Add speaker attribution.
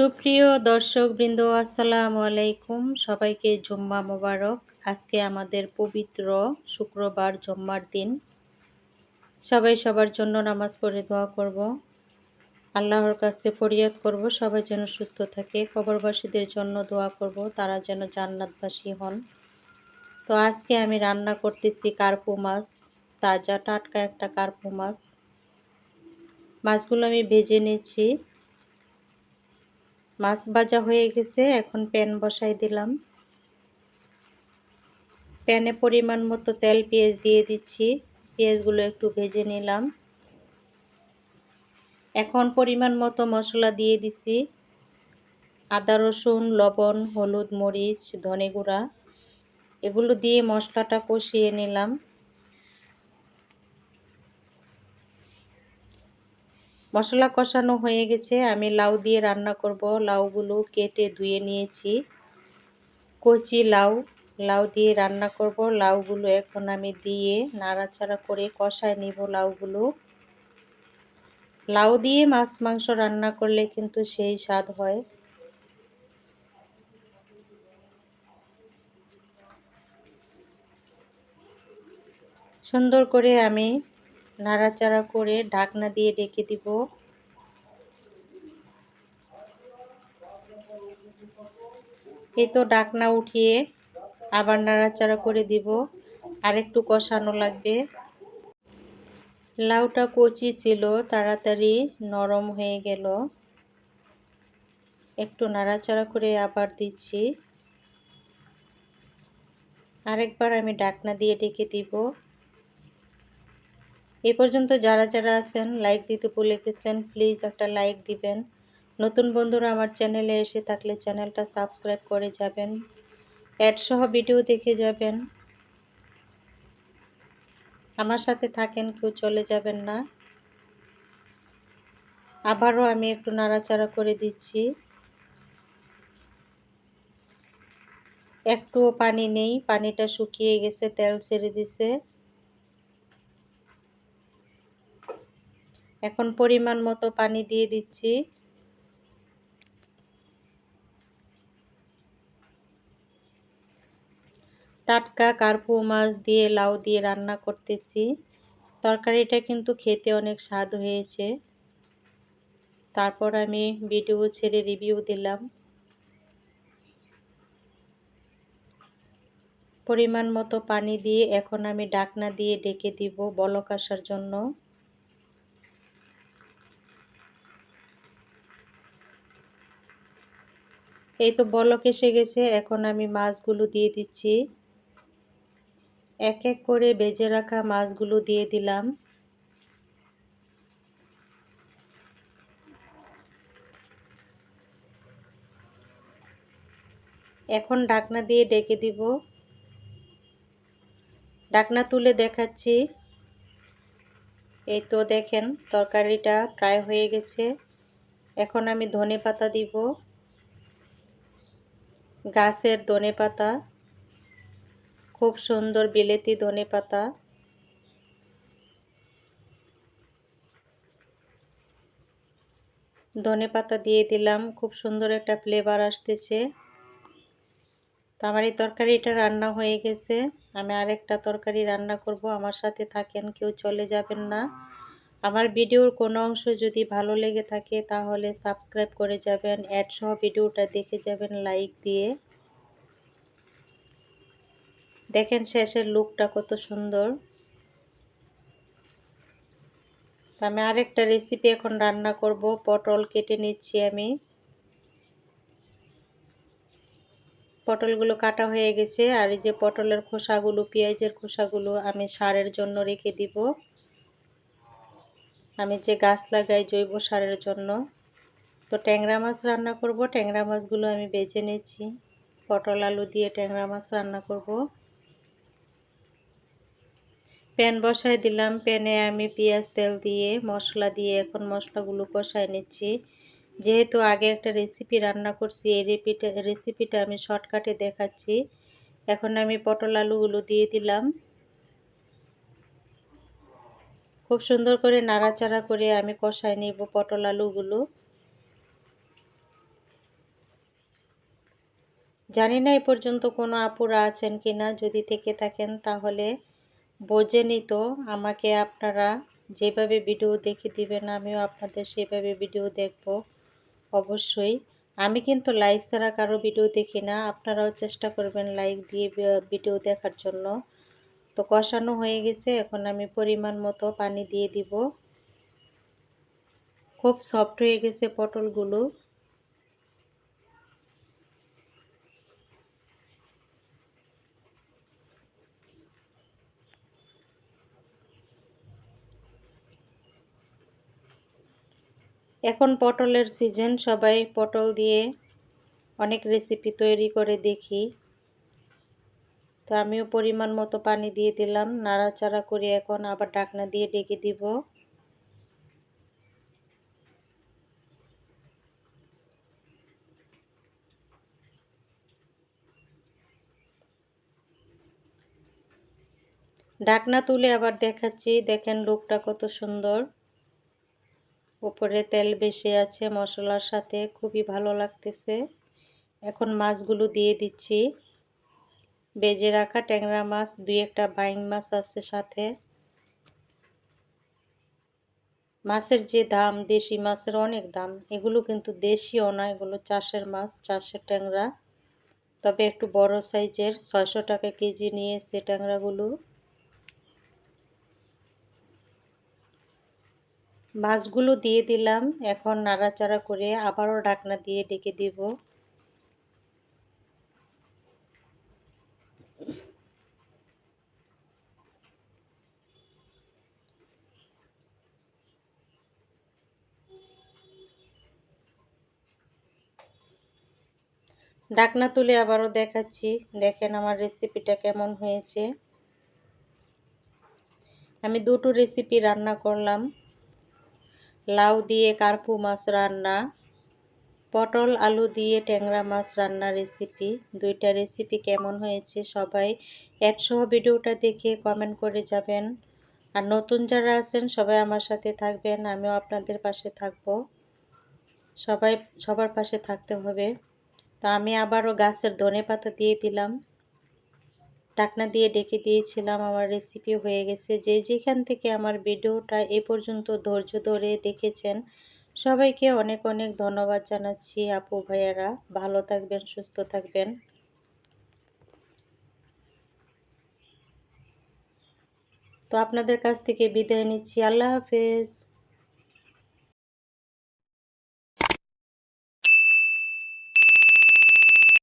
Speaker 1: সুপ্রিয় দর্শকবৃন্দ, আসসালামু আলাইকুম। সবাইকে জুম্মা মোবারক। আজকে আমাদের পবিত্র শুক্রবার জুম্মার দিন। সবাই সবার জন্য নামাজ পড়ে দোয়া করব। আল্লাহর কাছে ফরিয়াদ করব, সবাই যেন সুস্থ থাকে। কবরবাসীদের জন্য দোয়া করব, তারা যেন জান্নাতবাসী হন। তো আজকে আমি রান্না করতেছি কার্পু মাছ, তাজা টাটকা একটা কার্পু মাছ। মাছগুলো আমি ভেজে নিয়েছি। মাছ ভাজা হয়ে গেছে, এখন প্যান বসাই দিলাম। প্যানে পরিমাণ মতো তেল পেঁয়াজ দিয়ে দিচ্ছি, পেঁয়াজগুলো একটু ভেজে নিলাম। এখন পরিমাণ মতো মশলা দিয়ে দিছি। আদা, রসুন, লবণ, হলুদ, মরিচ, ধনে গুঁড়া, এগুলো দিয়ে মশলাটা কষিয়ে নিলাম। মশলা কষানো হয়ে গেছে। আমি লাউ দিয়ে রান্না করব। লাউগুলো কেটে ধুয়ে নিয়েছি। কচি লাউ লাউ দিয়ে রান্না করব। লাউগুলো এখন আমি দিয়ে নাড়াচাড়া করে কষায় নিব লাউগুলো। লাউ দিয়ে মাছ, মাংস রান্না করলে কিন্তু সেই স্বাদ হয়। সুন্দর করে আমি নাড়াচাড়া করে ঢাকনা দিয়ে ডেকে দিব। এই তো ডাকনা উঠিয়ে আবার নাড়াচাড়া করে দিব। আর একটু কষানো লাগবে। লাউটা কচি ছিল, তাড়াতাড়ি নরম হয়ে গেল। একটু নাড়াচাড়া করে আবার দিচ্ছি। আরেকবার আমি ডাকনা দিয়ে ডেকে দিব। এ পর্যন্ত যারা যারা আছেন লাইক দিতে ভুলে গেছেন প্লিজ একটা লাইক দিবেন। নতুন বন্ধুরা আমার চ্যানেলে এসে থাকলে চ্যানেলটা সাবস্ক্রাইব করে যাবেন। অ্যাডসহ ভিডিও দেখে যাবেন। আমার সাথে থাকেন, কেউ চলে যাবেন না। আবারও আমি একটু নাড়াচাড়া করে দিচ্ছি। একটুও পানি নেই, পানিটা শুকিয়ে গেছে, তেল ছেড়ে দিছে। এখন পরিমাণ মতো পানি দিয়ে দিচ্ছি। টাটকা কার্পু মাছ দিয়ে লাউ দিয়ে রান্না করতেছি। তরকারিটা কিন্তু খেতে অনেক স্বাদ হয়েছে। তারপর আমি ভিডিও ছেড়ে রিভিউ দিলাম। পরিমাণ মতো পানি দিয়ে এখন আমি ডাকনা দিয়ে ডেকে দিব বলক আসার জন্য। এই তো বলক এসে গেছে, এখন আমি মাছগুলো দিয়ে দিচ্ছি। এক এক করে বেজে রাখা মাছগুলো দিয়ে দিলাম। এখন ডাকনা দিয়ে ডেকে দিব। ডাকনা তুলে দেখাচ্ছি। এই তো দেখেন, তরকারিটা প্রায় হয়ে গেছে। এখন আমি ধনে পাতা দিব। গাছের ধনে পাতা, খুব সুন্দর বিলেতি ধনে পাতা। ধনে পাতা দিয়ে দিলাম, খুব সুন্দর একটা ফ্লেভার আসতেছে। তো আমার এই তরকারিটা রান্না হয়ে গেছে, আমি আরেকটা তরকারি রান্না করব, আমার সাথে থাকেন, কেউ চলে যাবেন না। আমার ভিডিওর কোনো অংশ যদি ভালো লেগে থাকে তাহলে সাবস্ক্রাইব করে যাবেন, অ্যাড সহ ভিডিওটা দেখে যাবেন লাইক দিয়ে। দেখেন শেষের লুকটা কত সুন্দর। আমি আরেকটা রেসিপি এখন রান্না করব, পটল কেটে নিচ্ছি আমি। পটলগুলো কাটা হয়ে গেছে, আর এই যে পটলের খোসাগুলো, পেঁয়াজের খোসাগুলো আমি সারের জন্য রেখে দিব। আমি যে গাছ লাগাই জৈব সারের জন্য, তো ট্যাংরা মাছ রান্না করব। ট্যাংরা মাছগুলো আমি বেছে নিচ্ছি পটল আলু দিয়ে ট্যাংরা মাছ রান্না করব। প্যান বসাই দিলাম। প্যানে আমি পেঁয়াজ, তেল দিয়ে, মশলা দিয়ে এখন মশলাগুলো কষাই নিচ্ছি। যেহেতু আগে একটা রেসিপি রান্না করছি, এই রেপিটা রেসিপিটা আমি শর্টকাটে দেখাচ্ছি। এখন আমি পটল আলুগুলো দিয়ে দিলাম। খুব সুন্দর করে নাড়াচাড়া করে আমি কষাই নিব পটল আলুগুলো। জানি না এই পর্যন্ত কোনো আপুরা আছেন কি না যদি থেকে থাকেন তাহলে বোঝে নিত। আমাকে আপনারা যেভাবে ভিডিও দেখে দিবেন, আমিও আপনাদের সেভাবে ভিডিও দেখব, অবশ্যই। আমি কিন্তু লাইক ছাড়া কারও ভিডিও দেখি না। আপনারাও চেষ্টা করবেন লাইক দিয়ে ভিডিও দেখার জন্য। তো কষানো হয়ে গেছে। এখন আমি পরিমাণ মতো পানি দিয়ে দিব। খুব সফট হয়ে গেছে পটলগুলো। এখন পটলের সিজন সবাই পটল দিয়ে অনেক রেসিপি তৈরি করে দেখি। তো আমিও পরিমাণ মতো পানি দিয়ে দিলাম। নাড়াচাড়া করে এখন আবার ডাকনা দিয়ে ডেকে দিব। ডাকনা তুলে আবার দেখাচ্ছি। দেখেন লোকটা কত সুন্দর। উপরে তেল বেশি আছে, মশলার সাথে খুবই ভালো লাগতেছে। এখন মাছগুলো দিয়ে দিচ্ছি। বেজে রাখা ট্যাংরা মাছ, দুই একটা বাইং মাছ আছে সাথে। মাছের যে দাম, দেশি মাছের অনেক দাম। এগুলো কিন্তু দেশিও না, এগুলো চাষের মাছ, চাষের ট্যাংরা। তবে একটু বড় সাইজের, ছয়শো টাকা কেজি নিয়ে সে ট্যাংরাগুলো। মাছগুলো দিয়ে দিলাম, এখন নাড়াচাড়া করে আবারও ঢাকনা দিয়ে ডেকে দিব। ডাকনা তুলে আবারও দেখাচ্ছি। দেখেন আমার রেসিপিটা কেমন হয়েছে। আমি দুটো রেসিপি রান্না করলাম। লাউ দিয়ে কার্পু মাছ রান্না, পটল, আলু দিয়ে ট্যাংরা মাছ রান্না রেসিপি দুইটা রেসিপি কেমন হয়েছে সবাই একসহ ভিডিওটা দেখে কমেন্ট করে যাবেন। আর নতুন যারা আছেন, সবাই আমার সাথে থাকবেন। আমিও আপনাদের পাশে থাকব। সবাই, সবার পাশে থাকতে হবে। তো আমি আবারও গাছের ধনে পাতা দিয়ে দিলাম। ডাকনা দিয়ে ডেকে দিয়েছিলাম, আমার রেসিপি হয়ে গেছে। যে যেখান থেকে আমার ভিডিওটা এ পর্যন্ত ধৈর্য ধরে দেখেছেন, সবাইকে অনেক অনেক ধন্যবাদ জানাচ্ছি আপু ভাইয়ারা। ভালো থাকবেন, সুস্থ থাকবেন। তো আপনাদের কাছ থেকে বিদায় নিচ্ছি। আল্লাহ হাফেজ।